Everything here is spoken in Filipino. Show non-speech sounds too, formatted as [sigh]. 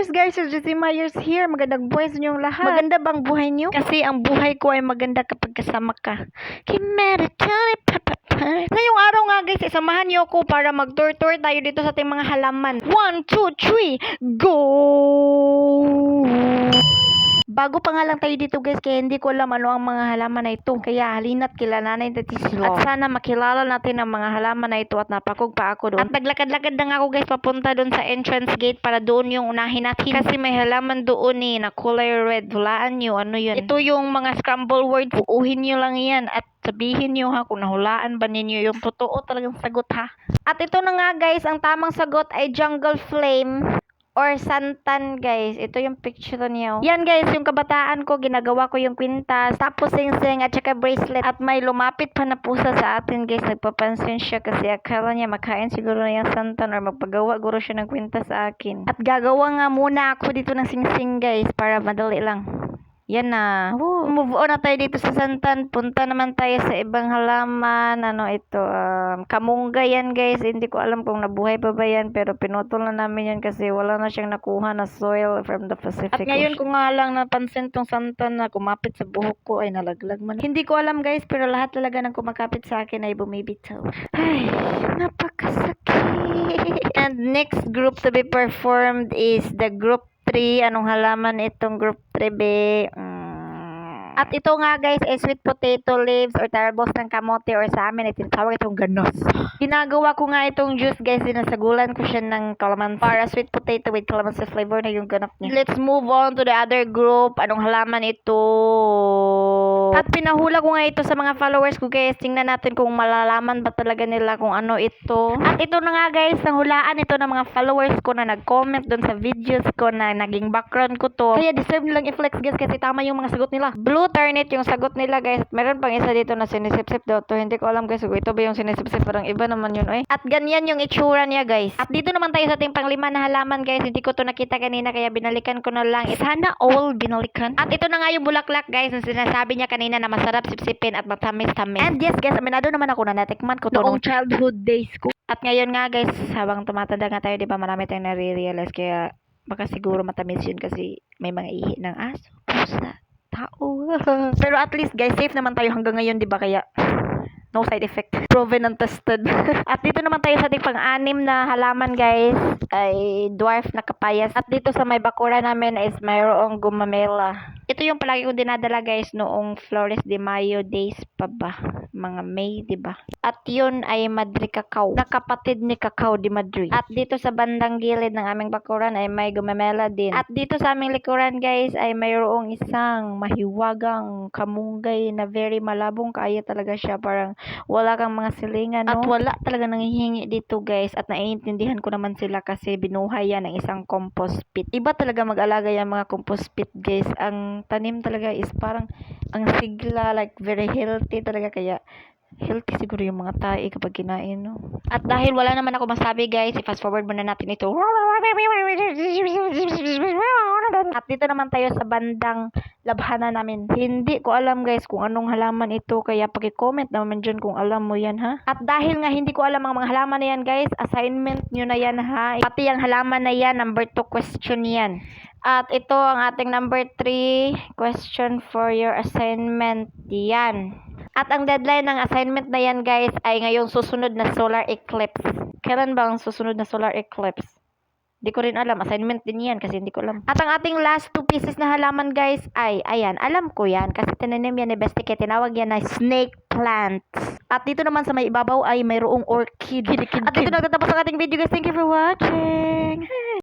Myers guys, so Jessie Myers here. Magandang buhay sa inyong lahat. Maganda bang buhay niyo? Kasi ang buhay ko ay maganda kapag kasama ka. Ngayong araw nga guys, isamahan niyo ako para mag-tour-tour tayo dito sa ating mga halaman. One, two, three, go! Bago pa nga lang tayo dito guys, kaya hindi ko alam ano ang mga halaman na ito. Kaya halina't kilalanin natin sila. At sana makilala natin ang mga halaman na ito at napakog pa ako doon. At naglakad-lakad na nga ako guys papunta doon sa entrance gate para doon yung unahin natin. Kasi may halaman doon eh na kulay red. Hulaan nyo, ano yun? Ito yung mga scramble words. Uuhin nyo lang yan at sabihin nyo ha kung nahulaan ba ninyo yung totoo talagang sagot ha. At ito na nga guys, ang tamang sagot ay jungle flame or santan guys. Ito yung picture niya. oh. Yan guys, yung kabataan ko, ginagawa ko yung kwintas, tapos sing-sing at saka bracelet. At may lumapit pa na pusa sa atin guys. Nagpapansin siya kasi akala niya makain siguro na yung santan or magpagawa guro siya ng kwintas sa akin. At gagawa nga muna ako dito ng sing-sing guys para madali lang. Yan na. Woo. Move on na tayo dito sa Santan. Punta naman tayo sa ibang halaman. Ano ito? Um, kamungga yan guys. Hindi ko alam kung nabuhay pa ba yan. Pero pinutol na namin yan kasi wala na siyang nakuha na soil from the Pacific. At ngayon ko nga lang napansin tong Santan na kumapit sa buhok ko ay nalaglag man. Hindi ko alam guys pero lahat talaga ng kumakapit sa akin ay bumibitaw. Ay, napakasakit. [laughs] And next group to be performed is the group 3. Anong halaman itong group 3 be? Mm. At ito nga guys ay sweet potato leaves or tarbos ng kamote or sa amin tinatawag itong ganos. Ginagawa ko nga itong juice guys, sinasagulan ko siya ng calamansi para sweet potato with calamansi flavor na yung ganap niya. Let's move on to the other group. Anong halaman ito? At pinahula ko nga ito sa mga followers ko guys. Tingnan natin kung malalaman ba talaga nila kung ano ito. At ito na nga guys, ang hulaan ito ng mga followers ko na nag-comment doon sa videos ko na naging background ko to. Kaya deserve nilang i-flex guys kasi tama yung mga sagot nila. Blue turnip yung sagot nila guys. At meron pang isa dito na sinisip-sip daw to. Hindi ko alam guys kung ito ba yung sinisip-sip. Parang iba naman yun eh. At ganyan yung itsura niya guys. At dito naman tayo sa ating panglima na halaman guys. Hindi ko to nakita kanina kaya binalikan ko na lang. Sana all binalikan. At ito na nga yung bulaklak guys na sinasabi niya kanina na masarap sipsipin at matamis-tamis. And yes guys, aminado naman ako na natikman ko to noong childhood days ko. At ngayon nga guys, habang tumatanda nga tayo, di ba marami tayong nare-realize kaya baka siguro matamis yun kasi may mga ihi ng aso, pusa, tao. [laughs] Pero at least guys, safe naman tayo hanggang ngayon, di ba? Kaya no side effect. Proven and tested. [laughs] At dito naman tayo sa ating pang-anim na halaman guys ay dwarf na kapayas. At dito sa may bakura namin is mayroong gumamela. Ito yung palagi kong dinadala guys noong Flores de Mayo days pa ba? Mga May, di ba? At yun ay Madri Cacao. Na kapatid ni Cacao di Madri. At dito sa bandang gilid ng aming bakuran ay may gumamela din. At dito sa aming likuran guys ay mayroong isang mahiwagang kamunggay na very malabong kaya talaga siya. Parang wala kang mga silingan, no? At wala talaga nangihingi dito, guys. At naiintindihan ko naman sila kasi binuhay yan ng isang compost pit. Iba talaga mag-alaga yung mga compost pit, guys. Ang tanim talaga is parang ang sigla, like very healthy talaga. Kaya healthy siguro yung mga tae kapag kinain, no? At dahil wala naman ako masabi, guys, i-fast forward muna natin ito. At dito naman tayo sa bandang labhanan namin. Hindi ko alam guys kung anong halaman ito kaya paki-comment naman dyan kung alam mo yan ha. At dahil nga hindi ko alam ang mga halaman na yan guys, assignment nyo na yan ha. Pati ang halaman na yan, number 2 question yan. At ito ang ating number 3 question for your assignment. Yan. At ang deadline ng assignment na yan guys ay ngayong susunod na solar eclipse. Kailan ba ang susunod na solar eclipse? Di ko rin alam. Assignment din yan kasi hindi ko alam. At ang ating last two pieces na halaman guys ay, ayan, alam ko yan kasi tinanim yan ni Bestie kaya tinawag yan na snake plants. At dito naman sa may ibabaw ay mayroong orchid. At dito nagtatapos ang ating video guys. Thank you for watching.